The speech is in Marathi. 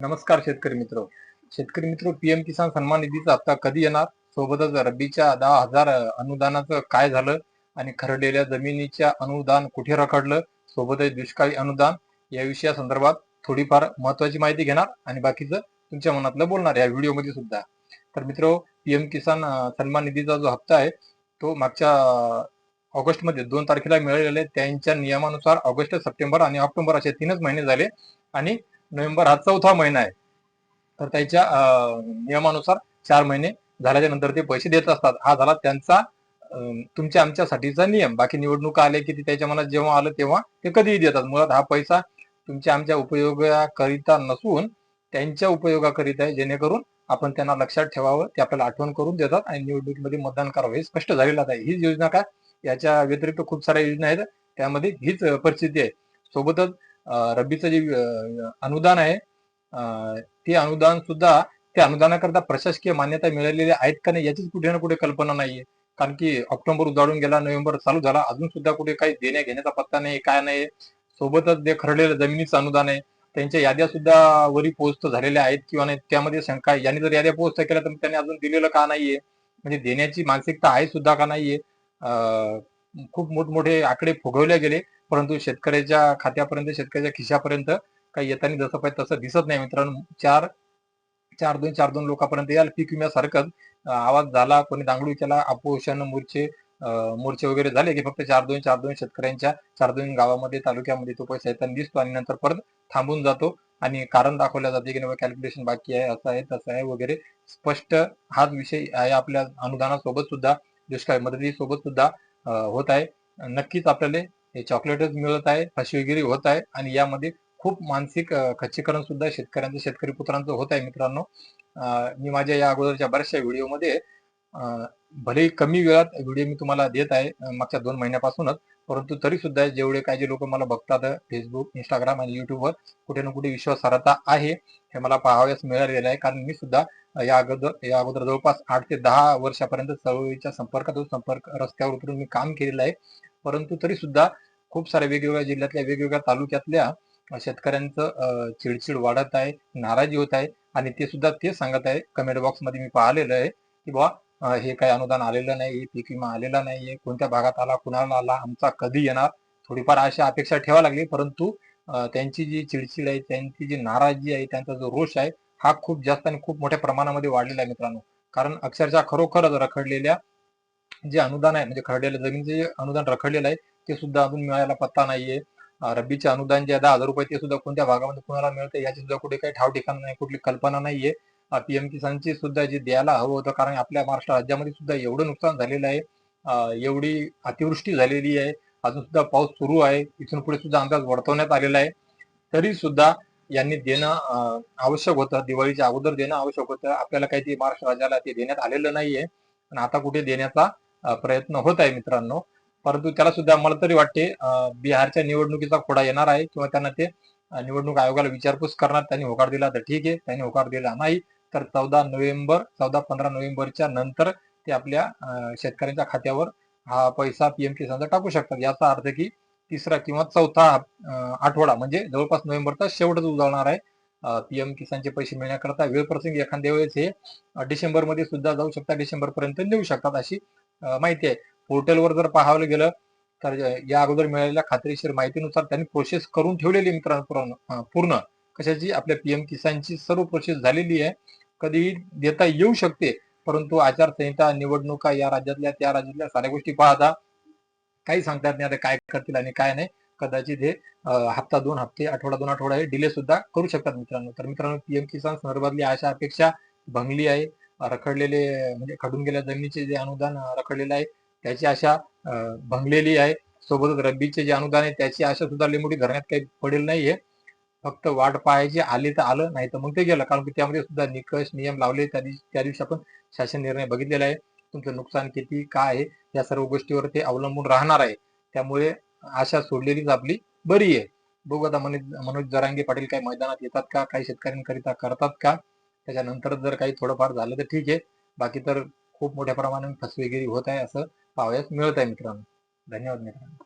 नमस्कार शेतकरी मित्र. शेतकरी मित्र पीएम किसान सन्मान निधीचा हप्ता कधी येणार? सोबतच रब्बीच्या दहा हजार अनुदानाचं काय झालं? आणि खरडलेल्या जमिनीच्या अनुदान कुठे रखडलं? सोबतच दुष्काळी अनुदान या विषया संदर्भात थोडीफार महत्वाची माहिती घेणार आणि बाकीचं तुमच्या मनातलं बोलणार या व्हिडिओमध्ये सुद्धा. तर मित्र पीएम किसान सन्मान निधीचा जो हप्ता आहे तो मागच्या ऑगस्टमध्ये दोन तारखेला मिळालेला आहे. त्यांच्या नियमानुसार ऑगस्ट सप्टेंबर आणि ऑक्टोबर असे तीनच महिने झाले. आणि नोव्हेंबर हा चौथा महिना आहे. तर त्याच्या नियमानुसार चार महिने झाल्याच्यानंतर ते पैसे देत असतात. हा झाला त्यांचा तुमच्या आमच्यासाठीचा नियम. बाकी निवडणुका आले की त्याच्या मनात जेव्हा आलं तेव्हा ते कधीही देतात. मुळात हा पैसा तुमच्या आमच्या उपयोगाकरिता नसून त्यांच्या उपयोगाकरिता आहे. जेणेकरून आपण त्यांना लक्षात ठेवावं. ते आपल्याला आठवण करून देतात आणि निवडणुकीमध्ये मतदान करावं. हे स्पष्ट झालेलं आहे. हीच योजना काय? याच्या व्यतिरिक्त खूप साऱ्या योजना आहेत. त्यामध्ये हीच परिस्थिती आहे. सोबतच रब्बीचं जे अनुदान आहे ते अनुदान सुद्धा त्या अनुदानाकरता प्रशासकीय मान्यता मिळालेली आहेत का नाही याचीच कुठे ना कुठे कल्पना नाहीये. कारण की ऑक्टोबर उजाडून गेला नोव्हेंबर चालू झाला अजून सुद्धा कुठे काही देण्या घेण्याचा पत्ता नाही काय नाही. सोबतच जे खरडलेलं जमिनीचं अनुदान आहे त्यांच्या याद्या सुद्धा वरी पोहोचत झालेल्या आहेत किंवा नाही त्यामध्ये शंका आहे. यांनी जर याद्या पोस्ट केल्या तर त्यांनी अजून दिलेलं का नाहीये? म्हणजे देण्याची मानसिकता आहे सुद्धा का नाहीये? खूप मोठमोठे आकडे फुगवले गेले. परंतु शेतकऱ्याच्या खात्यापर्यंत शेतकऱ्याच्या खिशापर्यंत काही येताना जसं पाहिजे तसं दिसत नाही मित्रांनो. चार चार दोन चार दोन लोकांपर्यंत याल. पीक विम्यासारखंच आवाज झाला कोणी दांगडू केला अपोषण मोर्चे मोर्चे वगैरे झाले की फक्त चार दोन चार दोन शेतकऱ्यांच्या चार दोन गावामध्ये तालुक्यामध्ये तो पैसा येताना दिसतो आणि नंतर परत थांबून जातो आणि कारण दाखवल्या जाते की कॅल्क्युलेशन बाकी आहे असं आहे तसं आहे वगैरे. स्पष्ट हाच विषय आहे आपल्या अनुदानासोबत सुद्धा दुष्काळ मदतीसोबत सुद्धा होत आहे. नक्कीच आपल्याला हे चॉकलेटच मिळत आहे फसवेगिरी होत आहे आणि यामध्ये खूप मानसिक खच्चीकरण सुद्धा शेतकऱ्यांचं शेतकरी पुत्रांचं होत आहे मित्रांनो. मी माझ्या या अगोदरच्या बऱ्याचशा व्हिडिओमध्ये भले कमी वेळात व्हिडिओ मी तुम्हाला देत आहे मागच्या दोन महिन्यापासूनच परंतु तरी सुद्धा जेवढे काही जे लोक मला बघतात फेसबुक इंस्टाग्राम आणि युट्यूबवर कुठे ना कुठे विश्वासार्हता आहे हे मला पाहावयास मिळालेलं आहे. कारण मी सुद्धा या अगोदर या अगोदर जवळपास आठ ते दहा वर्षापर्यंत चळवळीच्या संपर्कातून संपर्क रस्त्यावर उतरून मी काम केलेलं आहे. परंतु तरी सुद्धा खूप साऱ्या वेगवेगळ्या जिल्ह्यातल्या वेगवेगळ्या तालुक्यातल्या शेतकऱ्यांचं चिडचिड वाढत आहे नाराजी होत आहे आणि ते सुद्धा ते सांगत आहे. कमेंट बॉक्समध्ये मी पाहिलेलं आहे की बाबा हे काही अनुदान आलेलं नाही पीक विमा आलेला नाहीये कोणत्या भागात आला कुणाला आला आमचा कधी येणार? थोडीफार अशा अपेक्षा ठेवा लागली परंतु त्यांची जी चिडचिड आहे त्यांची जी नाराजी आहे त्यांचा जो रोष आहे हा खूप जास्त आणि खूप मोठ्या प्रमाणामध्ये वाढलेला आहे मित्रांनो. कारण अक्षरशः खरोखरच रखडलेल्या जे अनुदान आहे म्हणजे खरडलेलं जमीनचं जे अनुदान रखडलेलं आहे ते सुद्धा अजून मिळायला पत्ता नाहीये. रब्बीचे अनुदान जे दहा हजार रुपये ते सुद्धा कोणत्या भागामध्ये कुणाला मिळते याची सुद्धा कुठे काही ठाव ठिकाण नाही कुठली कल्पना नाहीये. पीएम किसानची सुद्धा जे द्यायला हवं होतं कारण आपल्या महाराष्ट्र राज्यामध्ये सुद्धा एवढं नुकसान झालेलं आहे. एवढी अतिवृष्टी झालेली आहे. अजून सुद्धा पाऊस सुरू आहे. इथून पुढे सुद्धा अंदाज वर्तवण्यात आलेला आहे. तरी सुद्धा यांनी देणं आवश्यक होतं. दिवाळीच्या अगोदर देणं आवश्यक होतं. आपल्याला काही ते महाराष्ट्र राज्याला ते देण्यात आलेलं नाहीये. पण आता कुठे देण्याचा प्रयत्न होत आहे मित्रांनो. परंतु त्याला सुद्धा मला तरी वाटते बिहारच्या निवडणुकीचा खोडा येणार आहे किंवा त्यांना ते निवडणूक आयोगाला विचारपूस करणार त्यांनी होकार दिला तर ठीक आहे त्यांनी होकार दिला नाही तर चौदा नोव्हेंबर चौदा पंधरा नोव्हेंबरच्या नंतर ते आपल्या शेतकऱ्यांच्या खात्यावर हा पैसा पीएम किसानचा टाकू शकतात. याचा अर्थ की तिसरा किंवा चौथा आठवडा म्हणजे जवळपास नोव्हेंबरचा शेवटच उजळणार आहे. पीएम किसानचे पैसे मिळण्याकरता वेळ प्रसंगी एखाद्या वेळेस हे डिसेंबरमध्ये सुद्धा जाऊ शकतात डिसेंबर पर्यंत नेऊ शकतात अशी माहिती आहे. पोर्टलवर जर पाहायला गेलं तर या अगोदर मिळालेल्या खात्रीशीर माहितीनुसार त्यांनी प्रोसेस करून ठेवलेली मित्रांनो पूर्ण पूर्ण. कशाची? आपल्या पीएम किसानची सर्व प्रोसेस झालेली आहे. कधीही देता येऊ शकते परंतु आचारसंहिता निवडणुका या राज्यातल्या त्या राज्यातल्या साऱ्या गोष्टी पाहता. काही सांगतात नाही आता काय करतील आणि काय नाही. कदाचित हे हप्ता दोन हप्ते आठवडा दोन आठवडा हे डिले सुद्धा करू शकतात मित्रांनो. तर मित्रांनो पीएम किसान संदर्भातली आशा अपेक्षा भंगली आहे. रखडलेले म्हणजे खडून गेल्या जमिनीचे जे अनुदान रखडलेलं आहे त्याची आशा भंगलेली आहे. सोबतच रब्बीचे जे अनुदान आहे त्याची आशा सुद्धा लिंबुडी धरण्यात काही पडेल नाहीये. फक्त वाट पाहायची आली तर आलं नाही तर मग ते गेलं. कारण की त्यामध्ये सुद्धा निकष नियम लावले त्या दिवशी त्या दिवशी आपण शासन निर्णय बघितलेला आहे. तुमचं नुकसान किती काय आहे या सर्व गोष्टीवर ते अवलंबून राहणार आहे. त्यामुळे आशा सोडलेलीच आपली बरी आहे. बघू आता मनोज मनोज जरांगे पाटील काही मैदानात येतात का काही शेतकऱ्यांकरिता करतात का? त्याच्यानंतर जर काही थोडंफार झालं तर ठीक आहे. बाकी तर खूप मोठ्या प्रमाणात फसवेगिरी होत आहे असं पाहावयास मिळत आहे मित्रांनो. धन्यवाद मित्रांनो.